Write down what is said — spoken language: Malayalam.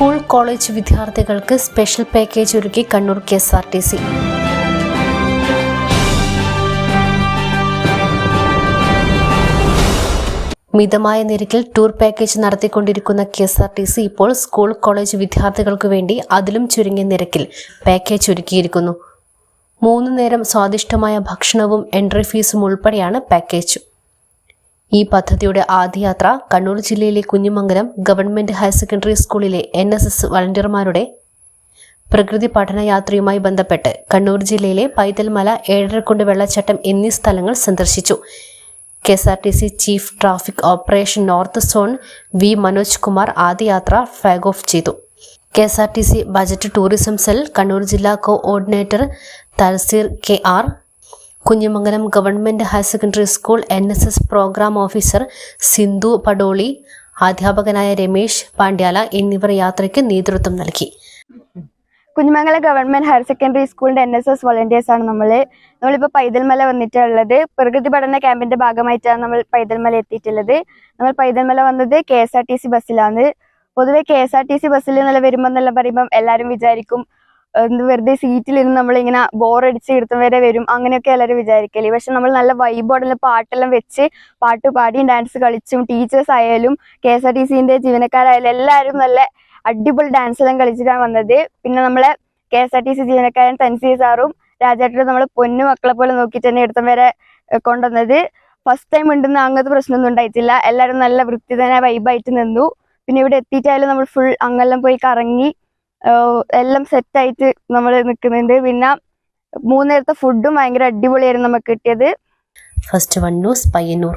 സ്കൂൾ കോളേജ് വിദ്യാർത്ഥികൾക്ക് സ്പെഷ്യൽ പാക്കേജ് ഒരുക്കി Kannur K S R T C. മിതമായ നിരക്കിൽ ടൂർ പാക്കേജ് നടത്തിക്കൊണ്ടിരിക്കുന്ന K S R T C ഇപ്പോൾ സ്കൂൾ കോളേജ് വിദ്യാർത്ഥികൾക്ക് വേണ്ടി അതിലും ചുരുങ്ങിയ നിരക്കിൽ പാക്കേജ് ഒരുക്കിയിരിക്കുന്നു. മൂന്ന് നേരം സ്വാദിഷ്ടമായ ഭക്ഷണവും എൻട്രി ഫീസും ഉൾപ്പെടെയാണ് പാക്കേജ്. ഈ പദ്ധതിയുടെ ആദ്യ യാത്ര കണ്ണൂർ ജില്ലയിലെ കുഞ്ഞിമംഗലം ഗവൺമെന്റ് ഹയർ സെക്കൻഡറി സ്കൂളിലെ എൻ എസ് എസ് വളണ്ടിയർമാരുടെ പ്രകൃതി പഠനയാത്രയുമായി ബന്ധപ്പെട്ട് കണ്ണൂർ ജില്ലയിലെ പൈതൽമല ഏഴരക്കുണ്ട് വെള്ളച്ചാട്ടം എന്നീ സ്ഥലങ്ങൾ സന്ദർശിച്ചു. K S R T C chief traffic operation north zone V Manoj Kumar ആദ്യ യാത്ര ഫ്ലാഗ് ഓഫ് ചെയ്തു. K S R T C budget tourism cell Kannur ജില്ലാ coordinator Thalseer K R Kunhimangalam government higher secondary school N S S programme officer Sindhu Padoli അധ്യാപകനായ രമേശ് പാണ്ഡ്യാല എന്നിവർ യാത്രയ്ക്ക് നേതൃത്വം നൽകി. കുഞ്ഞുമംഗലം ഗവൺമെന്റ് ഹയർ സെക്കൻഡറി സ്കൂളിന്റെ എൻ എസ് എസ് വോളണ്ടിയേഴ്സ് ആണ് നമ്മൾ നമ്മളിപ്പോൾ പൈതൽമല വന്നിട്ടുള്ളത്. പ്രകൃതി പഠന ക്യാമ്പിന്റെ ഭാഗമായിട്ടാണ് നമ്മൾ പൈതൽമല എത്തിയിട്ടുള്ളത്. നമ്മൾ പൈതൽമല വന്നത് K S R T C ബസ്സിലാണ്. പൊതുവെ K S R T C ബസ്സിൽ നല്ല വരുമ്പോൾ എന്നെല്ലാം പറയുമ്പം എല്ലാവരും വിചാരിക്കും വെറുതെ സീറ്റിലിരുന്ന് നമ്മളിങ്ങനെ ബോറടിച്ച് എടുത്തവരെ വരും. അങ്ങനെയൊക്കെ എല്ലാവരും വിചാരിക്കൽ. പക്ഷെ നമ്മൾ നല്ല വൈബോടെ പാട്ടെല്ലാം വെച്ച് പാട്ട് പാടിയും ഡാൻസ് കളിച്ചും ടീച്ചേഴ്സ് ആയാലും കെ എസ് ആർ ടി സിന്റെ ജീവനക്കാരായാലും എല്ലാവരും നല്ല അടിപൊളി ഡാൻസ് എല്ലാം കളിച്ചിട്ടാണ് വന്നത്. പിന്നെ നമ്മളെ K S R T C ജീവനക്കാരൻ തൻസി സാറും രാജാട്ടും നമ്മൾ പൊന്നു മക്കളെ പോലെ നോക്കിയിട്ട് തന്നെ എടുത്തം വരെ കൊണ്ടുവന്നത്. ഫസ്റ്റ് ടൈം ഉണ്ടെന്ന് അങ്ങനത്തെ പ്രശ്നമൊന്നും ഉണ്ടായിട്ടില്ല. എല്ലാവരും നല്ല വൃത്തി തന്നെ വൈബായിട്ട് നിന്നു. പിന്നെ ഇവിടെ എത്തിയിട്ടായാലും നമ്മൾ ഫുൾ അങ്ങെല്ലാം പോയി കറങ്ങി എല്ലാം സെറ്റായിട്ട് നമ്മൾ നിൽക്കുന്നുണ്ട് പിന്നെ മൂന്നേരത്തെ ഫുഡും ഭയങ്കര അടിപൊളിയായിരുന്നു നമുക്ക് കിട്ടിയത്. First one news Payyanur.